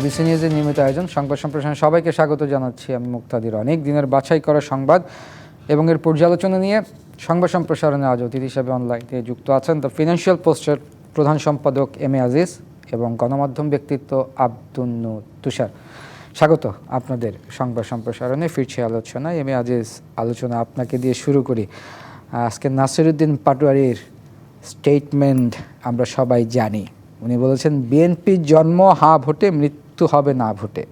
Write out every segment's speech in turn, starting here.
DBC নিউজের নিয়মিত আয়োজন, সংবাদ সম্প্রসারণে সবাইকে স্বাগত জানাচ্ছি আমি মুক্তাদির অনেক দিনের বাছাই করা সংবাদ এবং এর পর্যালোচনা নিয়ে সংবাদ সম্প্রসারণে আজ অতিথি হিসাবে অনলাইনে যুক্ত আছেন দ্য ফিনান্সিয়াল পোস্টের প্রধান সম্পাদক এম এ আজিজ এবং গণমাধ্যম ব্যক্তিত্ব আব্দুল তুষার। স্বাগত আপনাদের সংবাদ সম্প্রসারণে, ফিরছে আলোচনায়। এম এ আজিজ, আলোচনা আপনাকে দিয়ে শুরু করি। আজকে নাসিরুদ্দিন পাটোয়ারির স্টেটমেন্ট আমরা সবাই জানি। উনি বলেছেন বিএনপির জন্ম, হা, ভোটে মৃত্যু হবে না ভোটে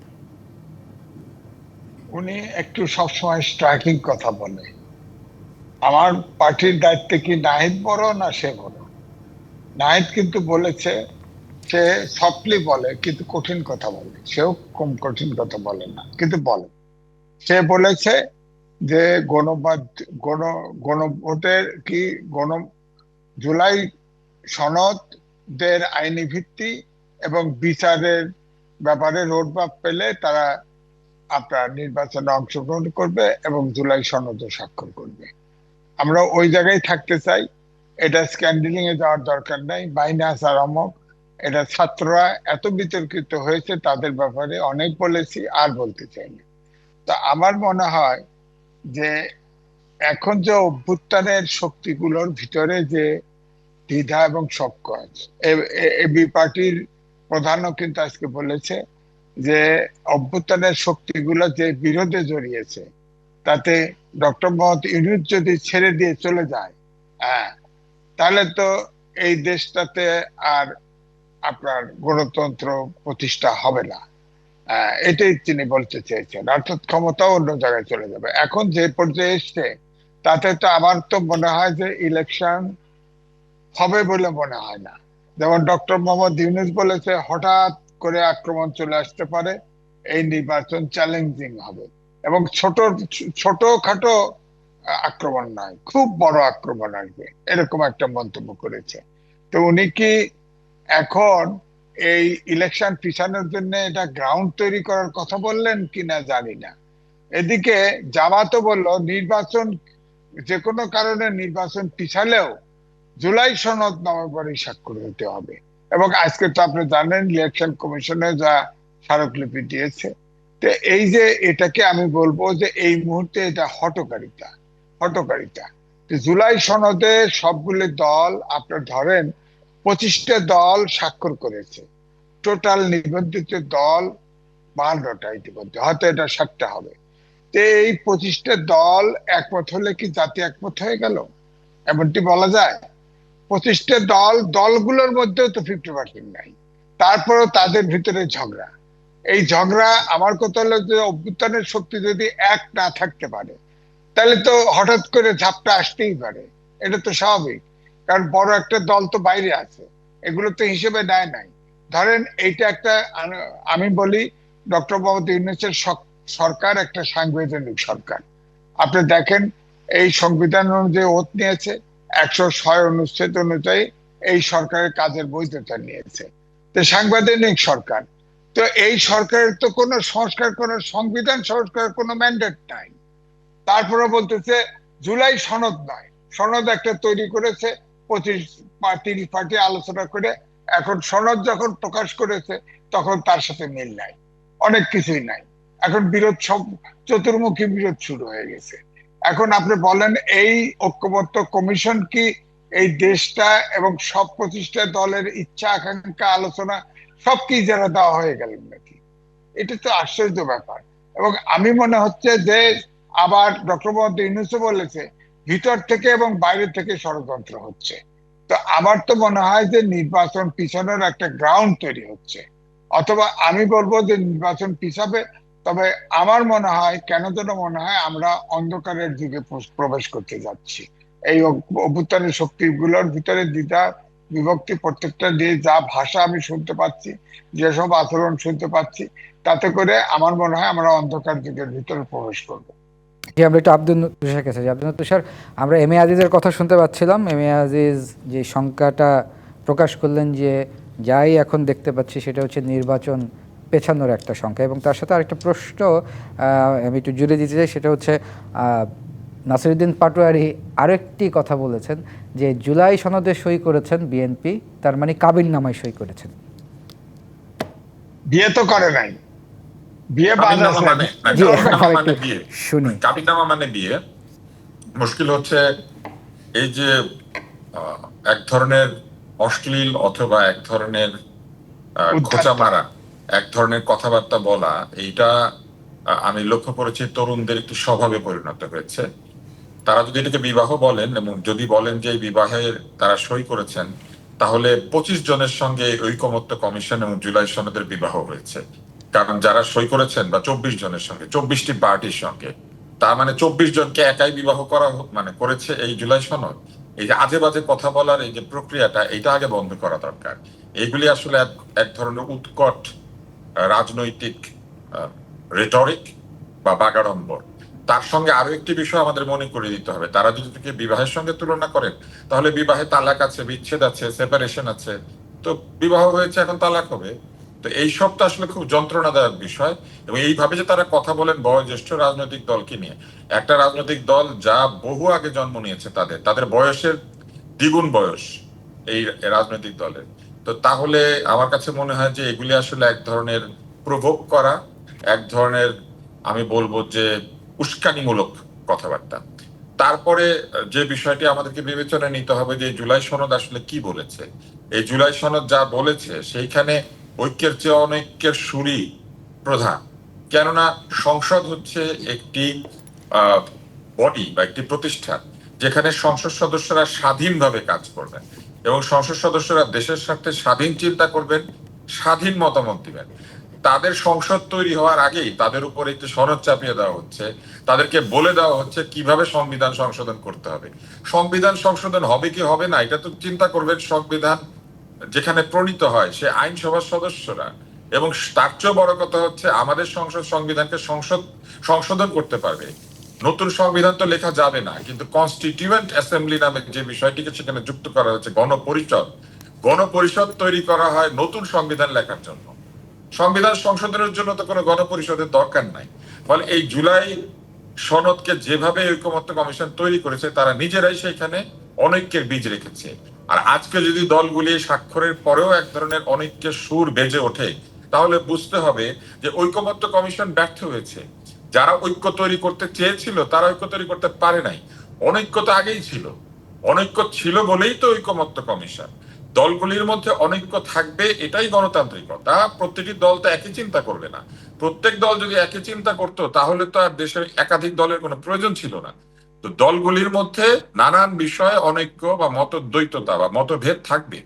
উনি একটু সবসময় স্ট্রাইকিং কথা বলে। আমার পার্টির দায়িত্বে কি নাহিদ বড় না সে বড়? নাহিদ কিন্তু বলেছে, সে সফটলি বলে, কিন্তু কঠিন কথা বলে। সেও কম কঠিন কথা বলে না, কিন্তু বলে। সে বলেছে যে গণবাদ গণ, গণভোটের কি গণ, জুলাই সনদদের আইনি ভিত্তি এবং বিচারের ব্যাপারে রোডম্যাপ পেলে তারা আপনার নির্বাচনে অংশগ্রহণ করবে এবং জুলাই সনদে স্বাক্ষর করবে। আমরা ওই জায়গায় থাকতে চাই। এটা স্ক্যান্ডেলিং এ যাওয়ার দরকার নাই। বাইনাস আর অমক। এটা ছাত্ররা এত বিতর্কিত হয়েছে তাদের ব্যাপারে অনেক বলেছি, আর বলতে চাই না। তো আমার মনে হয় যে এখন যে অভ্যুত্থানের শক্তিগুলোর ভিতরে যে দ্বিধা এবং শক্ক আছে এবি পার্টির প্রধানও কিন্তু আজকে বলেছে যে অভ্যুত্থানের শক্তিগুলো যে বিরোধে জড়িয়েছে তাতে ডক্টর মোহাম্মদ ইউনুস যদি ছেড়ে দিয়ে চলে যায় হ্যাঁ তাহলে তো এই দেশটাতে আর আপনার গণতন্ত্র প্রতিষ্ঠা হবে না। আহ, এটাই তিনি বলতে চেয়েছেন। অর্থাৎ ক্ষমতা অন্য জায়গায় চলে যাবে। এখন যে পর্যায়ে এসছে তাতে তো আমার তো মনে হয় যে ইলেকশন হবে বলে মনে হয় না। যেমন ডক্টর মোহাম্মদ ইউনুস বলেছে, হঠাৎ করে আক্রমণ চলে আসতে পারে, এই নির্বাচন চ্যালেঞ্জিং হবে। এবং ছোট ছোট খাটো আক্রমণ নয়, খুব বড় আক্রমণ আসবে এরকম একটা মন্তব্য করেছে। তো উনি কি এখন এই ইলেকশন পিছানোর জন্য এটা গ্রাউন্ড তৈরি করার কথা বললেন কিনা জানি না। এদিকে জামাতও বলল, নির্বাচন, যে কোনো কারণে নির্বাচন পিছালেও জুলাই সনদ নভেম্বরে স্বাক্ষর হতে হবে। এবং আজকে তো আপনি জানেন ইলেকশন কমিশনে যা স্মারকলিপি দিয়েছে। তো এই যে এটাকে আমি বলব যে এই মুহূর্তে এটা হটকারিতা হটকারিতা জুলাই সনদে সবগুলো দল, আপনার ধরেন, পঁচিশটা দল স্বাক্ষর করেছে। টোটাল নিবন্ধিত দল বাহান্নটা ইতিমধ্যে, হয়তো এটা সাতটা হবে। তো এই পঁচিশটা দল একমত হলে কি জাতি একমত হয়ে গেল? এমনটি বলা যায়? পঁচিশটা দল, দলগুলোর মধ্যেও তো ফিফটি পার্সেন্ট নাই। তারপরেও তাদের ভিতরে ঝগড়া। এই ঝগড়া আমার কথা হলো যে, অভ্যুত্থানের শক্তি যদি এক না থাকতে পারে, তাহলে তো হঠাৎ করে ঝাপটা আসতেই পারে। এটা তো স্বাভাবিক। কারণ বড় একটা দল তো বাইরে আছে। এগুলো তো হিসেবে নেয় নাই। ধরেন এইটা একটা আমি বলি, ডক্টর মোহাম্মদ ইউনুসের সরকার একটা সাংবিধানিক সরকার। আপনি দেখেন, এই সংবিধান অনুযায়ী ওত নিয়েছে। একশো ছয় অনুচ্ছেদ অনুযায়ী এই সরকারের কাজের বৈধতা নিয়েছে। তো সাংবিধানিক সরকার। তো এই সরকারের তো কোনো সংস্কার, কোনো সংবিধান সংস্কার কোনো ম্যান্ডেট নাই। তারপরে বলতেছে, জুলাই সনদ নয়। সনদ একটা তৈরি করেছে, পঁচিশ তিরিশ পার্টি আলোচনা করে। এখন সনদ যখন প্রকাশ করেছে, তখন তার সাথে মিল নাই। অনেক কিছুই নাই। এখন বিরোধ সব চতুর্মুখী বিরোধ শুরু হয়ে গেছে। এখন আপনি বলেন, এই ঐক্যবদ্ধ কমিশন কি এই দেশটা এবং সব প্রতিষ্ঠা দলের ইচ্ছা, আকাঙ্ক্ষা, আলোচনা সব কি যারা দেওয়া হয়ে গেলেন নাকি? এটা তো আশ্চর্য ব্যাপার। এবং আমি মনে হচ্ছে যে আবার ডক্টর মোহাম্মদ ইউনুসও বলেছে, ভিতর থেকে এবং বাইরে থেকে ষড়যন্ত্র হচ্ছে। তো আমার তো মনে হয় যে নির্বাচন পিছানোর একটা গ্রাউন্ড তৈরি হচ্ছে। অথবা আমি বলব যে নির্বাচন পিছাবে তবে আমার মনে হয়, কেন যেন মনে হয়, আমরা অন্ধকারের প্রস- প্রবেশ করতে যাচ্ছি। এই অভ্যুত্থানের শক্তিগুলোর ভিতরে দ্বিধা, বিভক্তি প্রত্যেকটা দিয়ে যা ভাষা আমি শুনতে পাচ্ছি, যেসব আচরণ শুনতে পাচ্ছি, তাতে করে আমার মনে হয় আমরা অন্ধকার যুগের ভিতরে প্রবেশ করব। জি, আমরা একটু আব্দুল তুষার কাছে যাই। আব্দুল তুষার, আমরা এম এ আজিজের কথা শুনতে পাচ্ছিলাম। এম এ আজিজ যে সংখ্যাটা প্রকাশ করলেন যে, যাই এখন দেখতে পাচ্ছি, সেটা হচ্ছে নির্বাচন পেছানোর একটা সংখ্যা। এবং তার সাথে আরেকটা প্রশ্ন আমি একটু জুড়ে দিতে চাই সেটা হচ্ছে আহ, নাসিরুদ্দিন পাটোয়ারি আরেকটি কথা বলেছেন যে জুলাই সনদে সই করেছেন বিএনপি তার মানে কাবিল নামায় সই করেছেন। বিয়ে তো করে নাই। বিয়ে মানে মানে বিয়ে। শুনি। কাবিননামা মানে বিয়ে। মুশকিল হচ্ছে এই যে এক ধরনের অশ্লীল অথবা এক ধরনের। খোঁচা মারা। এক ধরনের কথাবার্তা বলা, এইটা আমি লক্ষ্য করেছি তরুণদের একটি স্বভাবে পরিণত হয়েছে। তারা যদি এটাকে বিবাহ বলেন এবং যদি বলেন যে এই বিবাহের তারা সই করেছেন, তাহলে পঁচিশ জনের সঙ্গে ঐকমত্য কমিশন এবং জুলাই সনদের বিবাহ হয়েছে। কারণ যারা সই করেছেন বা চব্বিশ জনের সঙ্গে, চব্বিশটি পার্টির সঙ্গে, তার মানে চব্বিশ জনকে একাই বিবাহ করা মানে করেছে এই জুলাই সনদ। এই যে আজে বাজে কথা বলার এই যে প্রক্রিয়াটা এটা আগে বন্ধ করা দরকার। এগুলি আসলে এক- ধরনের উৎকট রাজনৈতিক রেটরিক বা বাগাড়ম্বর। তার সঙ্গে আরও একটি বিষয় আমাদের মনে করে দিতে হবে। তারা যদি তাকে বিবাহের সঙ্গে তুলনা করেন, তাহলে বিবাহে তালাক আছে, বিচ্ছেদ আছে সেপারেশন আছে। তো বিবাহ হয়েছে, এখন তালাক হবে। তো এই সব তো আসলে খুব যন্ত্রণাদায়ক বিষয় এবং এইভাবে যে তারা কথা বলেন বয়োজ্যেষ্ঠ রাজনৈতিক দলকে নিয়ে। একটা রাজনৈতিক দল যা বহু আগে জন্ম নিয়েছে তাদের তাদের বয়সের দ্বিগুণ বয়স এই রাজনৈতিক দলের। তো তাহলে আমার কাছে মনে হয় যে এগুলি আসলে এক ধরনের প্রভোগ করা, এক ধরনের, আমি বলব যে উস্কানিমূলক কথাবার্তা। তারপরে যে বিষয়টি আমাদেরকে বিবেচনায় নিতে হবে যে জুলাই সনদ আসলে কি বলেছে। এই জুলাই সনদ যা বলেছে সেইখানে ঐক্যের চেয়ে অনৈক্যের সুরই প্রধান। কেননা সংসদ হচ্ছে একটি বডি বা একটি প্রতিষ্ঠান, যেখানে সংসদ সদস্যরা স্বাধীনভাবে কাজ করবেন। এবং সংসদ সদস্যরা দেশের স্বার্থে স্বাধীন চিন্তা করবেন, স্বাধীন মতামত দিবেন। তাদের সংসদ তৈরি হওয়ার আগেই তাদের উপর একটি সনদ চাপিয়ে দেওয়া হচ্ছে। তাদেরকে বলে দেওয়া হচ্ছে কীভাবে সংবিধান সংশোধন করতে হবে। সংবিধান সংশোধন হবে কি হবে না, এটা তো চিন্তা করবেন সংবিধান যেখানে প্রণীত হয়, সে আইনসভার সদস্যরা। এবং তার চেয়েও বড় কথা হচ্ছে, আমাদের সংসদ সংবিধানকে সংসদ, সংশোধন করতে পারবে। নতুন সংবিধান তো লেখা যাবে না, কিন্তু কনস্টিটিউয়েন্ট অ্যাসেম্বলি নামে যে বিষয়টিকে সেখানে যুক্ত করা হচ্ছে গণপরিষদ গণপরিষদ তৈরি করা হয় নতুন সংবিধান লেখার জন্য। সংবিধান সংশোধনের জন্য তো কোনো গণপরিষদের দরকার নাই। ফলে এই জুলাই সনদকে যেভাবে ঐকমত্য কমিশন তৈরি করেছে, তারা নিজেরাই সেখানে অনৈক্যের বীজ রেখেছে। আর আজকে যদি দলগুলি স্বাক্ষরের পরেও এক ধরনের অনৈক্যের সুর বেজে ওঠে, তাহলে বুঝতে হবে যে ঐকমত্য কমিশন ব্যর্থ হয়েছে। যারা ঐক্য তৈরি করতে চেয়েছিল, তারা ঐক্য তৈরি করতে পারে নাই। অনৈক্য তো আগেই ছিল। অনৈক্য ছিল বলেই তো ঐকমত্য কমিশন। দলগুলির মধ্যে অনৈক্য থাকবে, এটাই গণতান্ত্রিকতা। প্রত্যেকটি দল তো একই চিন্তা করবে না। প্রত্যেক দল যদি একই চিন্তা করতো, তাহলে তো আর দেশের একাধিক দলের কোনো প্রয়োজন ছিল না। তো দলগুলির মধ্যে নানান বিষয়ে অনৈক্য বা মতদ্বৈততা বা মতভেদ থাকবে।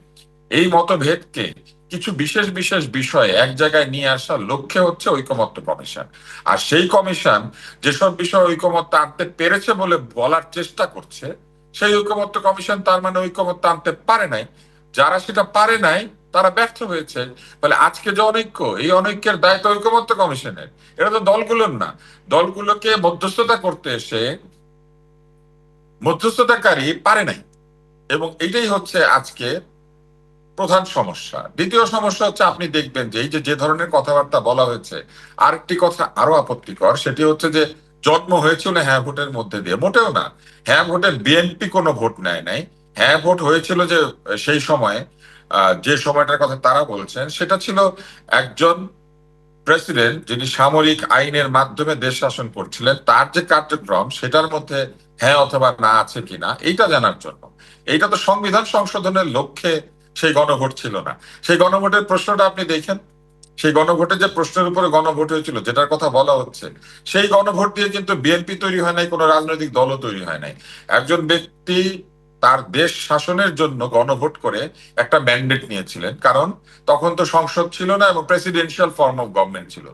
এই মতভেদকে কিছু বিশেষ বিশেষ বিষয়ে এক জায়গায় নিয়ে আসার লক্ষ্যে হচ্ছে ঐকমত্য কমিশন। আর সেই কমিশন যেসব বিষয় ঐকমত্য আনতে পেরেছে বলে বলার চেষ্টা করছে, সেই ঐকমত্য কমিশন তার মানে ঐকমত্য আনতে পারে নাই। যারা সেটা পারে নাই, তারা ব্যর্থ হয়েছে। ফলে আজকে যে অনৈক্য, এই অনৈক্যের দায়িত্ব ঐকমত্য কমিশনের। এটা তো দলগুলোর না। দলগুলোকে মধ্যস্থতা করতে এসে মধ্যস্থতাকারী পারে নাই। এবং এটাই হচ্ছে আজকে প্রধান সমস্যা। দ্বিতীয় সমস্যা হচ্ছে আপনি দেখবেন যে এই যে যে ধরনের কথাবার্তা বলা হয়েছে, আরেকটি কথা আরও আপত্তিকর, সেটি হচ্ছে যে জন্ম হয়েছিল হ্যাঁ ভোটের মধ্যে দিয়ে। মোটেও না। হ্যাঁ ভোটের বিএনপি কোনো ভোট নেয় নাই। হ্যাঁ ভোট হয়েছিল যে, সেই সময়ে যে সময়টার কথা তারা বলছেন, সেটা ছিল একজন প্রেসিডেন্ট যিনি সামরিক আইনের মাধ্যমে দেশ শাসন করছিলেন, তার যে কার্যক্রম, সেটার মধ্যে হ্যাঁ অথবা না আছে কিনা, এইটা জানার জন্য। এইটা তো সংবিধান সংশোধনের লক্ষ্যে সেই গণভোট ছিল না। সেই গণভোটের প্রশ্নটা আপনি দেখেন। সেই গণভোটের যে প্রশ্নের উপরে গণভোট হয়েছিল, যেটার কথা বলা হচ্ছে, সেই গণভোট দিয়ে কিন্তু বিএনপি তৈরি হয় নাই, কোনো রাজনৈতিক দলও তৈরি হয় নাই। একজন ব্যক্তি তার দেশ শাসনের জন্য গণভোট করে একটা ম্যান্ডেট নিয়েছিলেন, কারণ তখন তো সংসদ ছিল না এবং প্রেসিডেন্সিয়াল ফর্ম অফ গভর্নমেন্ট ছিল।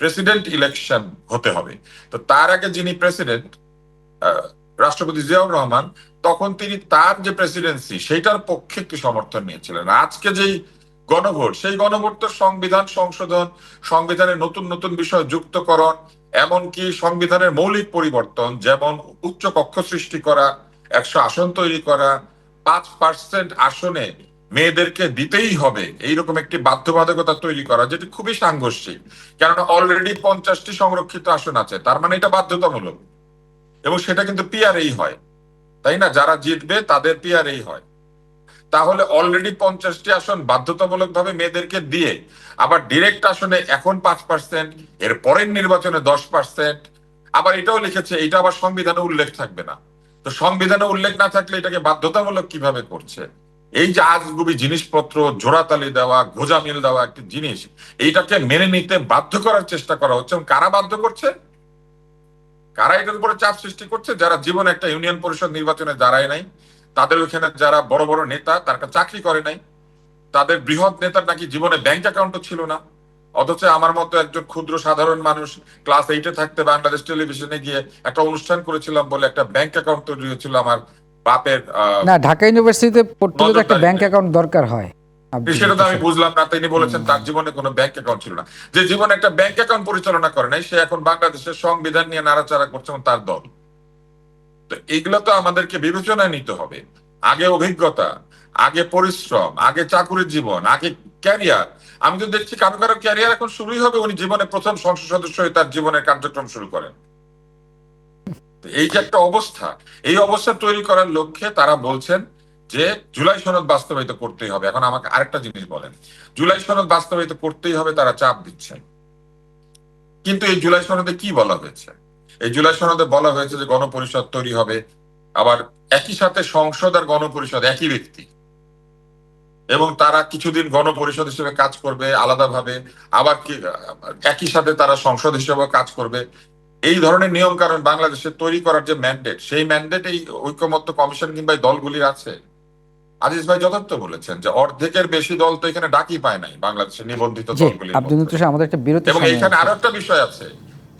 প্রেসিডেন্ট ইলেকশন হতে হবে। তো তার আগে যিনি প্রেসিডেন্ট রাষ্ট্রপতি জিয়াউর রহমান, তখন তিনি তার যে প্রেসিডেন্সি সেইটার পক্ষে একটি সমর্থন নিয়েছিলেন। আজকে যেই গণভোট, সেই গণভোট তো সংবিধান সংশোধন, সংবিধানের নতুন নতুন বিষয় যুক্তকরণ, এমনকি সংবিধানের মৌলিক পরিবর্তন, যেমন উচ্চ কক্ষ সৃষ্টি করা, একশো আসন তৈরি করা, পাঁচ পার্সেন্ট আসনে মেয়েদেরকে দিতেই হবে, এইরকম একটি বাধ্যবাধকতা তৈরি করা, যেটি খুবই সাংঘর্ষিক। কেননা অলরেডি পঞ্চাশটি সংরক্ষিত আসন আছে, তার মানে এটা বাধ্যতামূলক। এবং সেটা কিন্তু পিআরএই হয়। তাই না? যারা জিতবে, তাদের পিআরএই হয়। তাহলে অলরেডি পঞ্চাশটি আসন বাধ্যতামূলকভাবে মেয়েদেরকে দিয়ে, আবার ডিরেক্ট আসনে এখন পাঁচ পার্সেন্ট এর পরের নির্বাচনে দশ পার্সেন্ট আবার এটাও লিখেছে, এটা আবার সংবিধানে উল্লেখ থাকবে না। তো সংবিধানে উল্লেখ না থাকলে এটাকে বাধ্যতামূলক কীভাবে করছে? এই যে আজগুবি জিনিসপত্র, জোড়াতালি দেওয়া গোজামিল দেওয়া একটি জিনিস, এইটাকে মেনে নিতে বাধ্য করার চেষ্টা করা হচ্ছে। কারা বাধ্য করছে? কারা এটার উপরে চাপ সৃষ্টি করছে? যারা জীবনে একটা ইউনিয়ন পরিষদ নির্বাচনে দাঁড়ায় নাই তাদের ওখানে যারা বড় বড় নেতা তারা চাকরি করে নাই তাদের বৃহৎ নেতার নাকি জীবনে ব্যাংক অ্যাকাউন্টও ছিল না। অথচ আমার মতো একজন ক্ষুদ্র সাধারণ মানুষ ক্লাস এইটে থাকতে বাংলাদেশ টেলিভিশনে গিয়ে একটা অনুষ্ঠান করেছিলাম বলে একটা ব্যাংক অ্যাকাউন্ট তৈরি হয়েছিল আমার বাপের না ঢাকা ইউনিভার্সিটিতে পড়তে একটা। ব্যাংক। অ্যাকাউন্ট দরকার হয়। সেটা তো আমি বুঝলাম না তিনি বলেছেন তার জীবনে কোনো ব্যাংক অ্যাকাউন্ট ছিল না। যে জীবনে একটা ব্যাংক অ্যাকাউন্ট পরিচালনা করে নাই সে এখন বাংলাদেশের সংবিধান নিয়ে নাড়াচাড়া করছে তার দল। তো এগুলো তো আমাদেরকে বিবেচনায় নিতে হবে। আগে অভিজ্ঞতা আগে পরিশ্রম আগে চাকুরির জীবন আগে ক্যারিয়ার আমি তো দেখছি কারও কারও ক্যারিয়ার এখন শুরুই হবে উনি জীবনে প্রথম সংসদ সদস্য হয়ে তার জীবনের কার্যক্রম শুরু করেন। এই যে একটা অবস্থা এই অবস্থা তৈরি করার লক্ষ্যে তারা বলছেন যে জুলাই সনদ বাস্তবায়িত করতেই হবে। এখন আমাকে আরেকটা জিনিস বলেন। জুলাই সনদ বাস্তবায়িত করতেই হবে, তারা চাপ দিচ্ছেন। কিন্তু এই জুলাই সনদে কি বলা হয়েছে? এই জুলাই সনদে বলা হয়েছে যে গণপরিষদ তৈরি হবে, আবার একই সাথে সংসদ আর গণপরিষদ একই ব্যক্তি। এবং তারা কিছুদিন গণপরিষদ হিসেবে কাজ করবে আলাদাভাবে, আবার কি, একই সাথে তারা সংসদ হিসেবে কাজ করবে। এই ধরনের নিয়ম কারণ বাংলাদেশে তৈরি করার যে ম্যান্ডেট সেই ম্যান্ডেট এই ঐক্যমত্য কমিশন কিংবা দলগুলির আছে? আজিজ ভাই যথার্থ বলেছেন যে অর্ধেকের বেশি দল তো এখানে ডাকি পায় নাই বাংলাদেশের নিবন্ধিত আমাদের একটা বিরতি এবং আছে। আরও একটা বিষয় আছে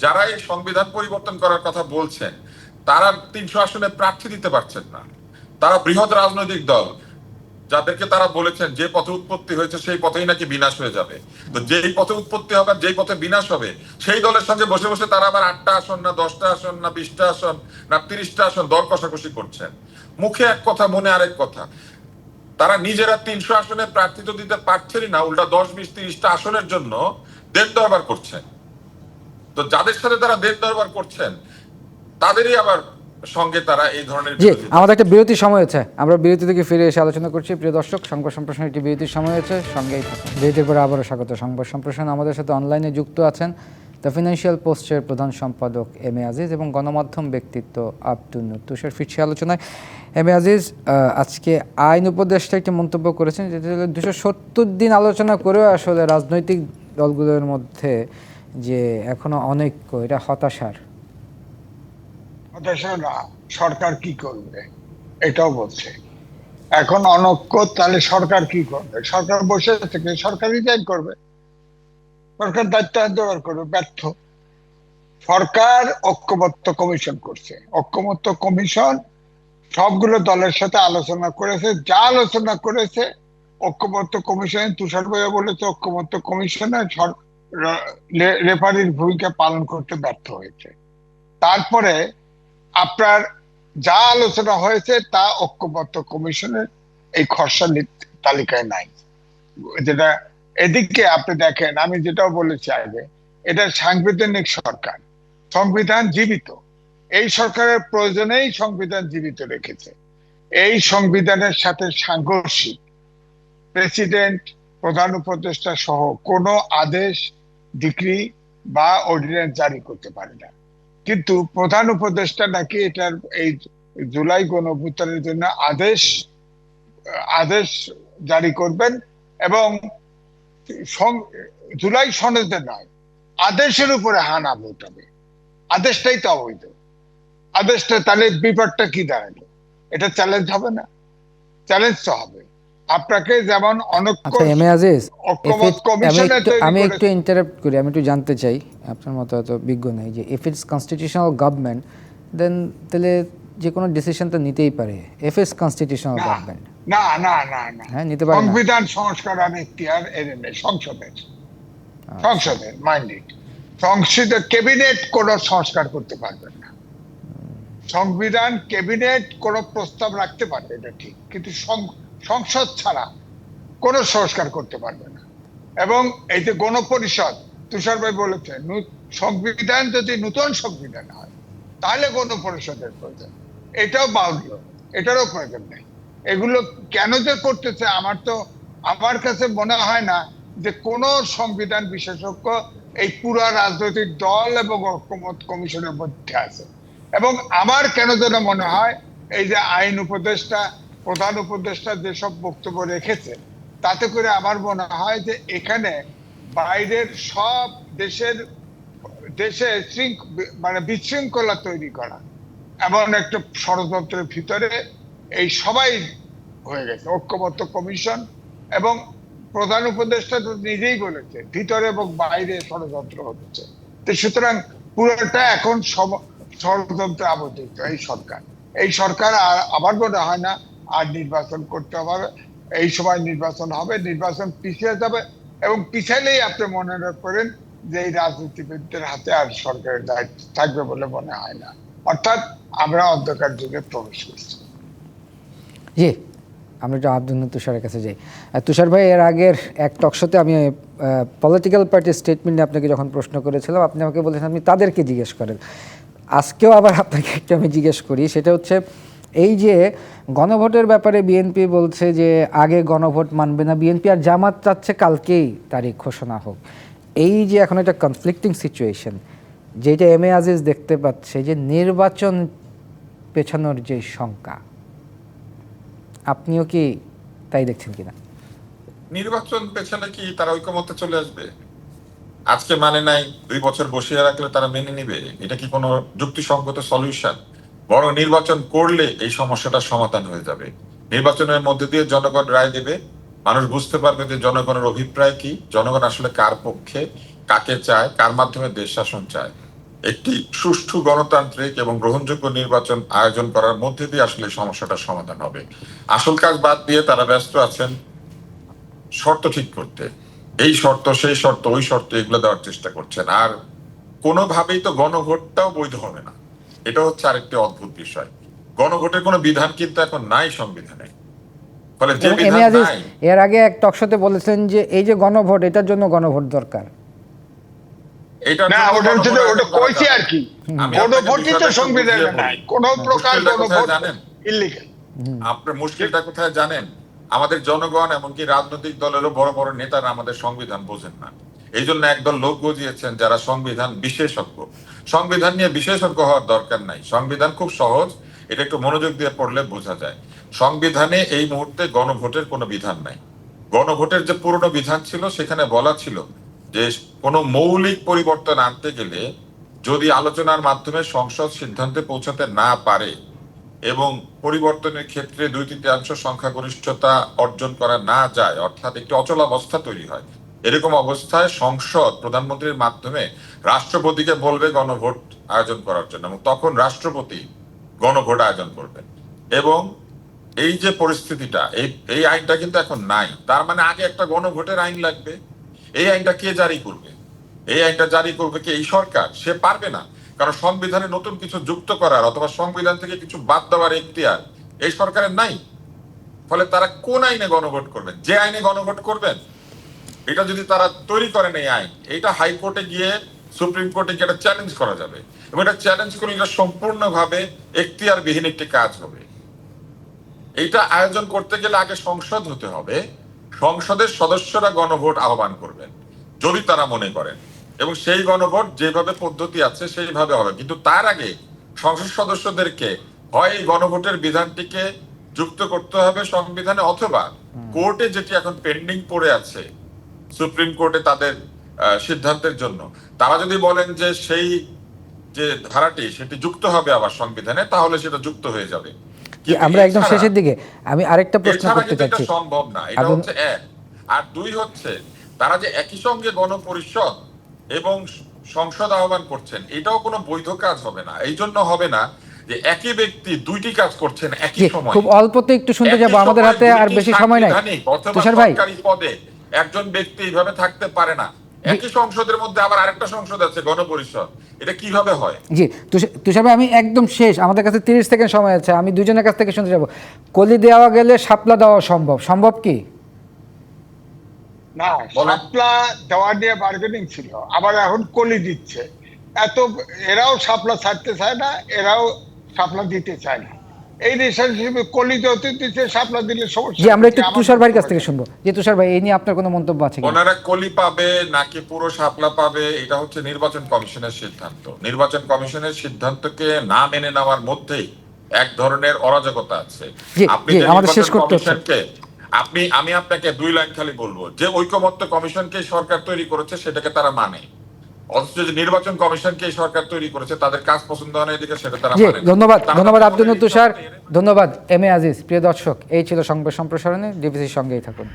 যারা এই সংবিধান পরিবর্তন করার কথা বলছেন তারা তিনশো আসনে প্রার্থী দিতে পারছেন না। তারা বৃহৎ রাজনৈতিক দল যাদেরকে তারা বলেছেন যে পথে উৎপত্তি হয়েছে সেই পথেই নাকি বিনাশ হয়ে যাবে। তো যেই পথে উৎপত্তি হবে যেই পথে বিনাশ হবে সেই দলের সঙ্গে বসে বসে তারা আবার আটটা আসন না দশটা আসন না বিশটা আসন না তিরিশটা আসন দর কষাকষি করছেন। মুখে এক কথা মনে আরেক কথা তারা নিজেরা তিনশো আসনে প্রার্থী তো দিতে পারছেনই না উল্টা দশ বিশ তিরিশটা আসনের জন্য দেন দরবার করছেন। তো যাদের সাথে তারা দেন দরবার করছেন তাদেরই আবার সঙ্গে তারা এই ধরনের জি আমাদের একটা বিরতির সময় হয়েছে। আমরা বিরতি থেকে ফিরে এসে আলোচনা করছি। প্রিয় দর্শক সংবাদ সম্প্রসারণ একটি বিরতির সময় হয়েছে। সঙ্গেই বিরতির পরে আবারও স্বাগত। সংবাদ সম্প্রসারণ আমাদের সাথে অনলাইনে যুক্ত আছেন দ্য ফিনান্সিয়াল পোস্টের প্রধান সম্পাদক এম এ আজিজ এবং গণমাধ্যম ব্যক্তিত্ব আব্দুল তুষার ফিরছি আলোচনায়। এম এ আজিজ আজকে আইন উপদেষ্টা একটি মন্তব্য করেছেন, যেটা দুশো সত্তর দিন আলোচনা করেও আসলে রাজনৈতিক দলগুলোর মধ্যে যে এখনও অনেক এটা হতাশার। হতাশা না, সরকার কি করবে? এটাও বলছে। এখন অনক্য, তাহলে সরকার কি করবে? সরকার বসে থেকে সরকার রিজাইন করবে। সরকার দায়িত্ব দেওয়ার করবে, ব্যর্থ। সরকার ঐক্যমত্য কমিশন করছে। ঐক্যমত্য কমিশন সবগুলো দলের সাথে আলোচনা করেছে। যা আলোচনা করেছে, ঐক্যমত্য কমিশন তুষার ভাইয়া বলেছে, ঐক্যমত্য কমিশনে রেফারির ভূমিকা পালন করতে ব্যর্থ হয়েছে। তারপরে আপনার যা আলোচনা হয়েছে, তা ঐক্যবদ্ধ কমিশনের এই খসড়া তালিকায় নাই। যেটা এদিকে আপনি দেখেন, আমি যেটাও বলেছি আগে, এটা সাংবিধানিক সরকার, সংবিধান জীবিত। এই সরকারের প্রয়োজনেই সংবিধান জীবিত রেখেছে। এই সংবিধানের সাথে সাংঘর্ষিক, প্রেসিডেন্ট, প্রধান উপদেষ্টা সহ কোনো আদেশ, ডিক্রি বা অর্ডিন্যান্স জারি করতে পারে না। কিন্তু প্রধান উপদেষ্টা নাকি এটার এই জুলাই গণ জন্য আদেশ আদেশ জারি করবেন এবং জুলাই সনদে নয় আদেশের উপরে হানা ভোট হবে। আদেশটাই তো অবৈধ। আদেশটা তাহলে বিপদটা কি দাঁড়াল? এটা চ্যালেঞ্জ হবে না? চ্যালেঞ্জ তো হবে। আপনাকে যেমন অনক্য আচ্ছা আমি একটু- ইন্টারাপ্ট করি আমি একটু জানতে চাই আপনার মতো এত বিজ্ঞ নাই যে if it's constitutional government then তাহলে যে কোনো ডিসিশন তো নিতেই পারে। ইফ ইটস কনস্টিটিউশনাল গভর্নমেন্ট না না না না। হ্যাঁ নিতে পারে সংবিধান সংস্কার আর এখতিয়ার নেই সংসদের। আচ্ছা। সংসদের মাইন্ডেড সংসদে ক্যাবিনেট কোন সংস্কার করতে পারবেন না। সংবিধান ক্যাবিনেট কোন প্রস্তাব রাখতে পারবে এটা ঠিক। কিন্তু সংসদ ছাড়া কোন সংস্কার করতে পারবে না। এবং এই যে গণপরিষদ তুষার ভাই বলেছেন সংবিধান যদি নতুন সংবিধান হয় তাহলে গণপরিষদের প্রয়োজন। এটাও বাউল্য এটারও প্রয়োজন নেই। এগুলো কেন যে করতেছে আমার তো আমার কাছে মনে হয় না যে কোন সংবিধান বিশেষজ্ঞ এই পুরা রাজনৈতিক দল এবং ঐক্যমত কমিশনের মধ্যে আছে। এবং আমার কেন যেন মনে হয় এই যে আইন উপদেষ্টা, প্রধান উপদেষ্টা যেসব বক্তব্য রেখেছে, তাতে করে আমার মনে হয় যে এখানে বাইরের সব দেশের, দেশে মানে বিশৃঙ্খলা তৈরি করা, এমন একটা ষড়যন্ত্রের ভিতরে এই সবাই হয়ে গেছে, ঐক্যবদ্ধ কমিশন এবং প্রধান উপদেষ্টা তো নিজেই বলেছে, ভিতরে এবং বাইরে ষড়যন্ত্র হচ্ছে। তো সুতরাং পুরোটা এখন ষড়যন্ত্রে আবদ্ধিত এই সরকার। এই সরকার আর আমার মনে হয় না, আর নির্বাচন করতে হবে এই সময় নির্বাচন হবে, নির্বাচন পিছিয়ে যাবে এবং পিছালেই আপনি মনে করেন যে এই রাজনীতিবিদদের হাতে আর সরকারের দায়িত্ব থাকবে বলে মনে হয় না। অর্থাৎ আমরা অন্ধকার যুগে প্রবেশ করছি। জি, আমরা একটু আব্দুল তুষারের কাছে যাই। তুষার ভাই, এর আগের এক টকশোতে আমি পলিটিক্যাল পার্টির স্টেটমেন্টে আপনাকে যখন প্রশ্ন করেছিলাম, আপনি আমাকে বলেছেন, আপনি তাদেরকে জিজ্ঞেস করেন। আজকেও আবার আপনাকে একটা আমি জিজ্ঞেস করি, সেটা হচ্ছে, এই যে গণভোটের ব্যাপারে বিএনপি বলছে যে, আগে গণভোট মানবে না। বিএনপি আর জামাত চাচ্ছে কালকেই তারিখ ঘোষণা হোক। এই যে এখন একটা কনফ্লিক্টিং সিচুয়েশন যেটা এম এ আজিজ দেখতে পাচ্ছে যে, নির্বাচন পেছানোর যে শঙ্কা আপনিও কি তাই দেখছেন কিনা? নির্বাচন পেছনে কি তারা ঐক্যমতে চলে আসবে? আজকে মানে নাই, দুই বছর বসিয়ে রাখলে তারা মেনে নিবে? এটা কি কোনো যুক্তিসঙ্গত সলিউশন? বড় নির্বাচন করলে এই সমস্যাটার সমাধান হয়ে যাবে। নির্বাচনের মধ্যে দিয়ে জনগণ রায় দেবে। মানুষ বুঝতে পারবে যে জনগণের অভিপ্রায় কি, জনগণ আসলে কার পক্ষে, কাকে চায়, কার মাধ্যমে দেশ শাসন চায়। একটি সুষ্ঠু গণতান্ত্রিক এবং গ্রহণযোগ্য নির্বাচন আয়োজন করার মধ্যে দিয়ে আসলে এই সমস্যাটার সমাধান হবে। আসল কাজ বাদ দিয়ে তারা ব্যস্ত আছেন শর্ত ঠিক করতে। এই শর্ত সেই শর্ত ওই শর্ত এগুলো দেওয়ার চেষ্টা করছেন। আর কোনোভাবেই তো গণভোটটাও বৈধ হবে না। এটা হচ্ছে আরেকটি অদ্ভুত বিষয়। গণভোটের কোনো বিধান কিন্তু এখন নাই সংবিধানে। ফলে যে বিধান নাই এর আগে এক টকশোতে বলেছেন যে এই যে গণভোট এটার জন্য গণভোট দরকার। এটার না ওটা হচ্ছে ওটা কইছি আর কি আমি কোনো আপনাকে ভোটই তো সংবিধানে নাই। বলি। প্রকার মুশকিলটা কোনো কোথায় ভোট জানেন? ইলিগাল আপনার মুশকিলটা কোথায় জানেন? আমাদের জনগণ এমনকি রাজনৈতিক দলেরও বড় বড় নেতারা আমাদের সংবিধান বোঝেন না। এই জন্য একদল লোক বুঝিয়েছেন যারা সংবিধান বিশেষজ্ঞ। সংবিধান নিয়ে বিশেষজ্ঞ হওয়ার দরকার নাই। সংবিধান খুব সহজ। এটা একটু মনোযোগ দিয়ে পড়লে বোঝা যায়। সংবিধানে এই মুহূর্তে গণভোটের কোনো বিধান নাই। গণভোটের যে পুরনো বিধান ছিল সেখানে বলা ছিল যে কোনো মৌলিক পরিবর্তন আনতে গেলে যদি আলোচনার মাধ্যমে সংসদ সিদ্ধান্তে পৌঁছাতে না পারে এবং পরিবর্তনের ক্ষেত্রে দুই তৃতীয়াংশ সংখ্যাগরিষ্ঠতা অর্জন করা না যায়, অর্থাৎ একটি অচলাবস্থা তৈরি হয়, এরকম অবস্থায় সংসদ প্রধানমন্ত্রীর মাধ্যমে রাষ্ট্রপতিকে বলবে গণভোট আয়োজন করার জন্য এবং তখন রাষ্ট্রপতি গণভোট আয়োজন করবেন। এবং এই যে পরিস্থিতিটা, এই এই আইনটা কিন্তু এখন নাই। তার মানে আগে একটা গণভোটের আইন লাগবে। এই আইনটা কে জারি করবে? এই আইনটা জারি করবে কি এই সরকার? সে পারবে না। কারণ সংবিধানে নতুন কিছু যুক্ত করার অথবা সংবিধান থেকে কিছু বাদ দেওয়ার এখতিয়ার এই সরকারের নাই। ফলে তারা কোন আইনে গণভোট করবেন যে আইনে গণভোট করবেন, এটা যদি তারা তৈরি করেন এই আইন এটা হাইকোর্টে গিয়ে সুপ্রিম কোর্টে গিয়ে এটা চ্যালেঞ্জ করা যাবে। এবং এটা চ্যালেঞ্জ করলে এটা সম্পূর্ণভাবে এখতিয়ারবিহীন একটি কাজ হবে। এইটা আয়োজন করতে গেলে আগে সংসদ হতে হবে। সংসদের সদস্যরা গণভোট আহ্বান করবেন যদি তারা মনে করেন। এবং সেই গণভোট যেভাবে পদ্ধতি আছে সেইভাবে হবে। কিন্তু তার আগে সংসদ সদস্যদেরকে হয় এই গণভোটের বিধানটিকে যুক্ত করতে হবে সংবিধানে অথবা কোর্টে যেটি এখন পেন্ডিং পড়ে আছে সুপ্রিম কোর্টে তাদের সিদ্ধান্তের জন্য। তারা যদি বলেন যে সেই যে ধারাটি সেটি যুক্ত হবে আবার সংবিধানে তাহলে সেটা যুক্ত হয়ে যাবে। আমরা একদম শেষের দিকে? আমি আরেকটা প্রশ্ন করতে চাচ্ছি। সম্ভব না। এটা হচ্ছে এক। আর দুই হচ্ছে তারা যে একই সঙ্গে গণপরিষদ এবং সংসদ আহ্বান করছেন এটাও কোনো বৈধ কাজ হবে না। এই জন্য হবে না যে একই ব্যক্তি দুইটি কাজ করছেন একই সময়। খুব অল্পতে একটু শুনতে যাব আমাদের হাতে আর বেশি সময় নাই। তুষার ভাই। সরকারি পদে একজন ব্যক্তি এইভাবে থাকতে পারে না। একই সংসদের মধ্যে আবার আরেকটা সংসদ আছে গণপরিষদ। এটা কীভাবে হয়? জি তুষার- আমি একদম শেষ। আমাদের কাছে তিরিশ সেকেন্ড সময় আছে। আমি দুজনের কাছ থেকে শুনতে যাব। কলি দেওয়া গেলে শাপলা দেওয়া সম্ভব। সম্ভব কি? না। সাপলা দেওয়া নিয়ে বার্গেনিং ছিল। আবার এখন কলি দিচ্ছে। এত এরাও সাপলা ছাড়তে চায় না এরাও সাপলা দিতে চায় না। এই রিলেশনশিপে শাপলা দিলে সমস্যা জি আমরা একটু তুষার ভাইয়ের কাছ থেকে শুনব। যে তুষার ভাই এই নিয়ে আপনার কোনো মন্তব্য আছে কি ওনারা কলি পাবে নাকি পুরো শাপলা পাবে এটা হচ্ছে নির্বাচন কমিশনের সিদ্ধান্ত। নির্বাচন কমিশনের সিদ্ধান্তকে না মেনে নেওয়ার মধ্যেই এক ধরনের অরাজকতা আছে। আপনি আমাদের শেষ করতে হচ্ছে। আপনি আমি আপনাকে দুই লাইন খালি বলব যে ঐকমত্য কমিশনকে সরকার তৈরি করেছে সেটাকে তারা মানে। অথচ যে নির্বাচন কমিশনকে সরকার তৈরি করেছে তাদের কাজ পছন্দ হয় না এদিকে সেটা তারা ধন্যবাদ ধন্যবাদ আব্দুল তুষার ধন্যবাদ এম এ আজিজ প্রিয় দর্শক এই ছিল সংবাদ সম্প্রসারণে ডিবিসির সঙ্গেই থাকুন।